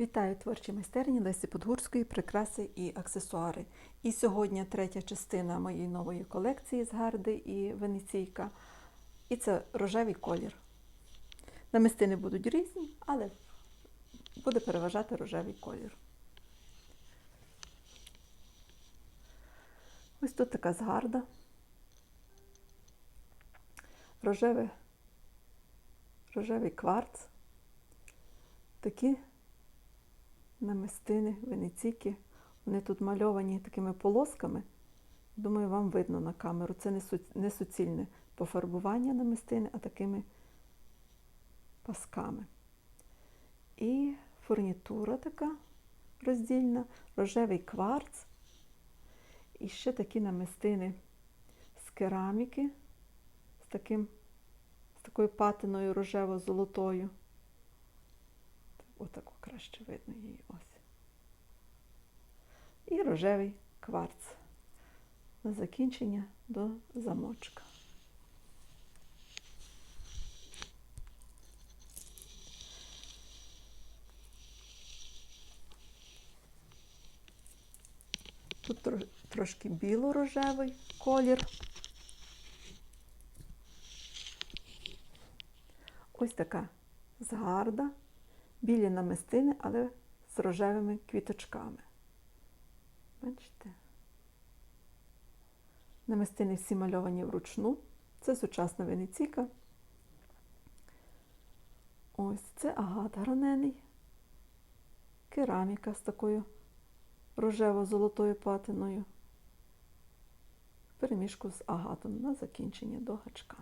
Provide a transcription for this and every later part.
Вітаю творчі майстерні Лесі Подгурської прикраси і аксесуари. І сьогодні третя частина моєї нової колекції з гарди і венеційка. І це рожевий колір. Намистини будуть різні, але буде переважати рожевий колір. Ось тут така згарда. Рожеве, рожевий кварц. Такі намистини, венеційки. Вони тут мальовані такими полосками. Думаю, вам видно на камеру. Це не, суцільне пофарбування намистини, а такими пасками. І фурнітура така роздільна, рожевий кварц. І ще такі намистини з кераміки, з, таким, з такою патиною рожево-золотою. Отако краще видно її. І рожевий кварц на закінчення до замочка. Тут трошки біло-рожевий колір. Ось така згарда білі намистини, але з рожевими квіточками. Бачите? Намистини всі мальовані вручну. Це сучасна венеційка. Ось це агат гранений, кераміка з такою рожево-золотою патиною. Перемішку з агатом на закінчення до гачка.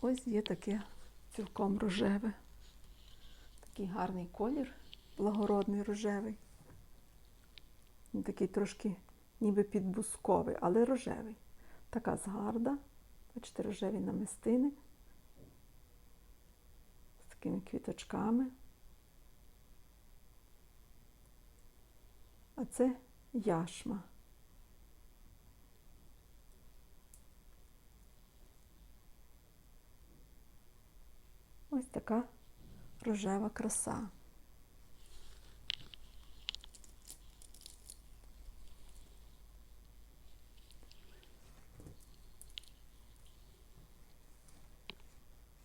Ось є таке цілком рожеве. Такий гарний колір, благородний рожевий. Такий трошки ніби підбусковий, але рожевий. Така згарда. Бачите, рожеві намистини з такими квіточками. А це яшма. Ось така рожева краса.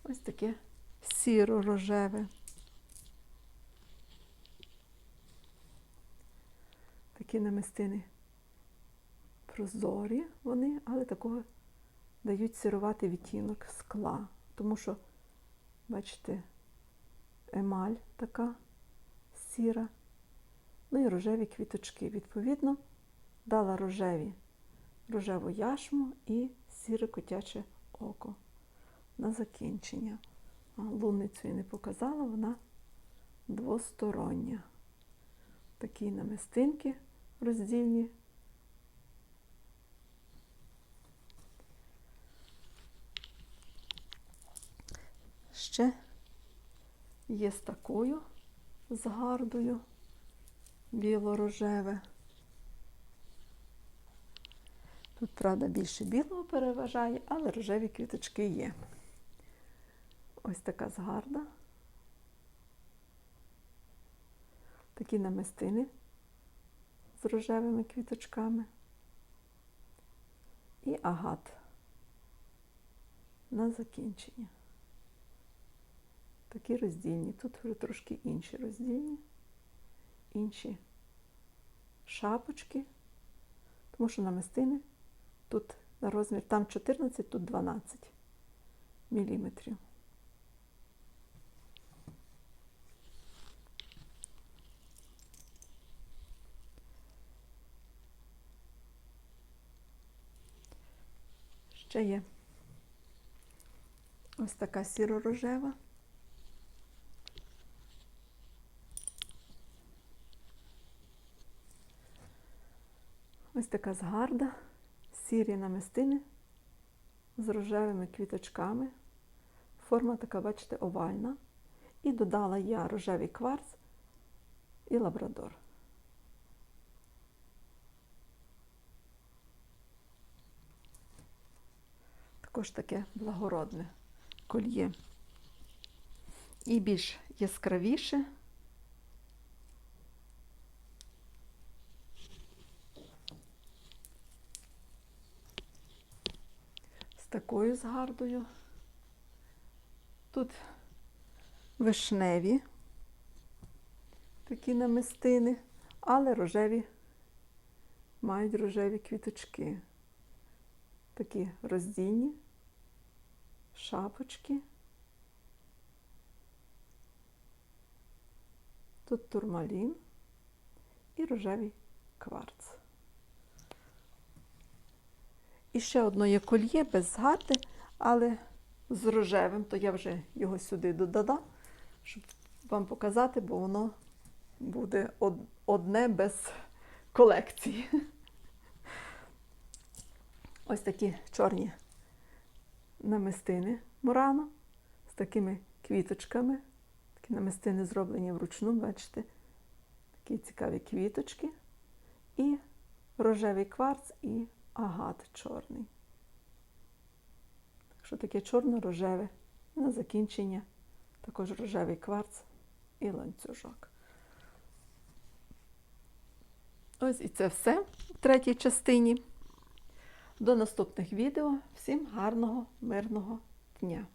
Ось таке сіро-рожеве. Такі намистини прозорі вони, але такого дають сірувати відтінок скла, тому що Бачите, емаль така сіра. Ну і рожеві квіточки. Відповідно, дала рожеві, рожеву яшму і сіре котяче око на закінчення. А лунницю я не показала, вона двостороння. Такі намистинки роздільні. ще є з такою згардою біло-рожеве. Тут, правда, більше білого переважає, але рожеві квіточки є. Ось така згарда. Такі намистини з рожевими квіточками. І агат на закінчення. Такі роздільні. Тут вже трошки інші роздільні, інші шапочки, тому що намистини тут на розмір, там 14, тут 12 міліметрів. Ще є ось така сіро-рожева. Ось така згарда, сірі намистини з рожевими квіточками. Форма така, бачите, овальна. І додала я рожевий кварц і лабрадор. Також таке благородне кольє. І більш яскравіше. Такою згардою. Тут вишневі такі намистини, але рожеві мають рожеві квіточки. Такі роздільні шапочки. Тут турмалін і рожевий кварц. І ще одно є кольє без згарди, але з рожевим, то я вже його сюди додала, щоб вам показати, бо воно буде одне без колекції. Ось такі чорні намистини Мурано з такими квіточками. Такі намистини зроблені вручну, бачите, такі цікаві квіточки. І рожевий кварц і агат чорний. Так що таке чорно-рожеве. На закінчення також рожевий кварц і ланцюжок. Ось і це все в третій частині. До наступних відео. Всім гарного, мирного дня!